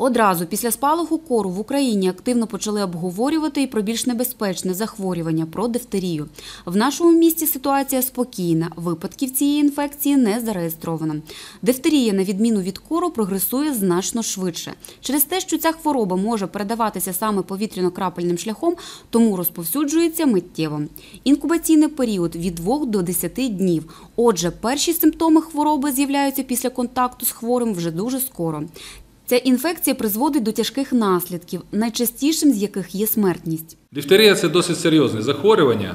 Одразу після спалаху кору в Україні активно почали обговорювати і про більш небезпечне захворювання про дифтерію. В нашому місті ситуація спокійна. Випадків цієї інфекції не зареєстровано. Дифтерія, на відміну від кору, прогресує значно швидше. Через те, що ця хвороба може передаватися саме повітряно-крапельним шляхом, тому розповсюджується миттєво. Інкубаційний період від 2 до 10 днів. Отже, перші симптоми хвороби з'являються після контакту з хворим вже дуже скоро. Ця інфекція призводить до тяжких наслідків, найчастішим з яких є смертність. Дифтерія це досить серйозне захворювання,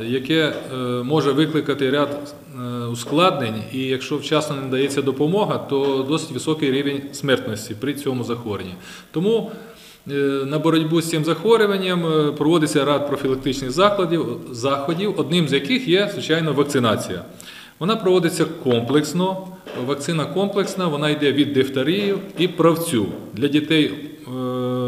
яке е, може викликати ряд е, ускладнень, і якщо вчасно не надається допомога, то досить високий рівень смертності при цьому захворюванні. Тому е, на боротьбу з цим захворюванням проводиться ряд профілактичних закладів, заходів, одним з яких є, звичайно, вакцинація. Вона проводиться комплексно. Вакцина комплексна, вона йде від дифтерії і правцю для дітей е,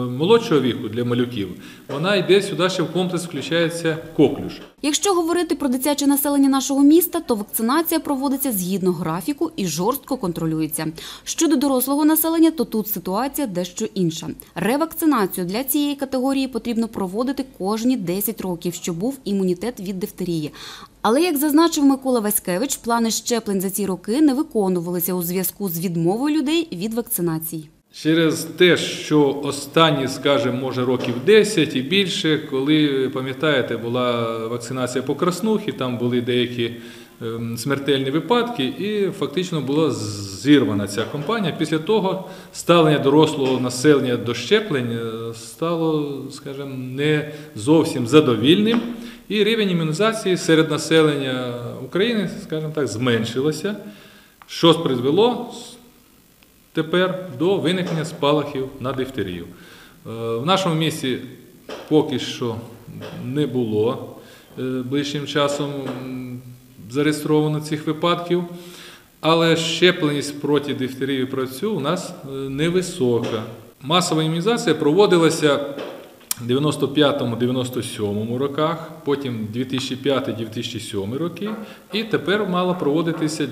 молодшого віку, для малюків. Вона йде сюди, ще в комплекс включається коклюш. Якщо говорити про дитяче населення нашого міста, то вакцинація проводиться згідно графіку і жорстко контролюється. Щодо дорослого населення, то тут ситуація дещо інша. Ревакцинацію для цієї категорії потрібно проводити кожні 10 років, щоб був імунітет від дифтерії. Але, як зазначив Микола Васькевич, плани щеплень за ці роки не виконувалися у зв'язку з відмовою людей від вакцинацій. Через те, що останні, скажімо, може років 10 і більше, коли пам'ятаєте, була вакцинація по краснухі, там були деякі ем, смертельні випадки, і фактично була зірвана ця кампанія. Після того ставлення дорослого населення до щеплень е, стало, скажімо, не зовсім задовільним. І рівень імунізації серед населення України, скажімо так, зменшилося, що призвело тепер до виникнення спалахів на дифтерію. Е, В нашому місті поки що не було е, ближчим часом зареєстровано цих випадків, але щепленість проти дифтерії працю у нас е, невисока. Масова імунізація проводилася 95-97 роках, потім 2005-2007 роки, і тепер мала проводитися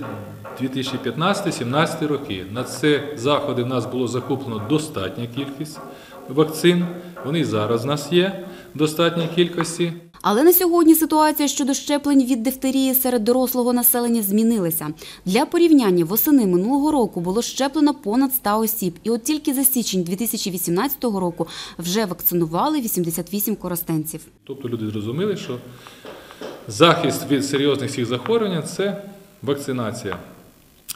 2015-17 роки. На це заходи в нас було закуплено достатня кількість вакцин. Вони зараз в нас є в достатній кількості. Але на сьогодні ситуація щодо щеплень від дифтерії серед дорослого населення змінилася. Для порівняння восени минулого року було щеплено понад 100 осіб, і от тільки за січень 2018 року вже вакцинували 88 коростенців. Тобто люди зрозуміли, що захист від серйозних всіх захворювань це вакцинація.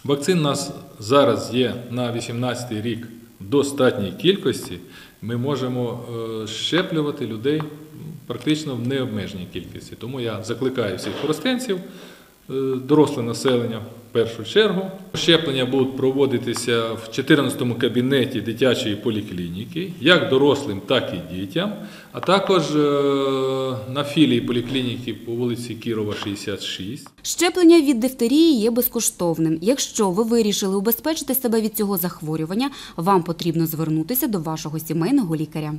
Вакцин у нас зараз є на 18 рік в достатній кількості. Ми можемо е, щеплювати людей практично в необмеженій кількості. Тому я закликаю всіх коростенців, е, доросле населення в першу чергу. Щеплення будуть проводитися в 14-му кабінеті дитячої поліклініки, як дорослим, так і дітям, а також е, на філії поліклініки по вулиці Кірова, 66. Щеплення від дифтерії є безкоштовним. Якщо ви вирішили убезпечити себе від цього захворювання, вам потрібно звернутися до вашого сімейного лікаря.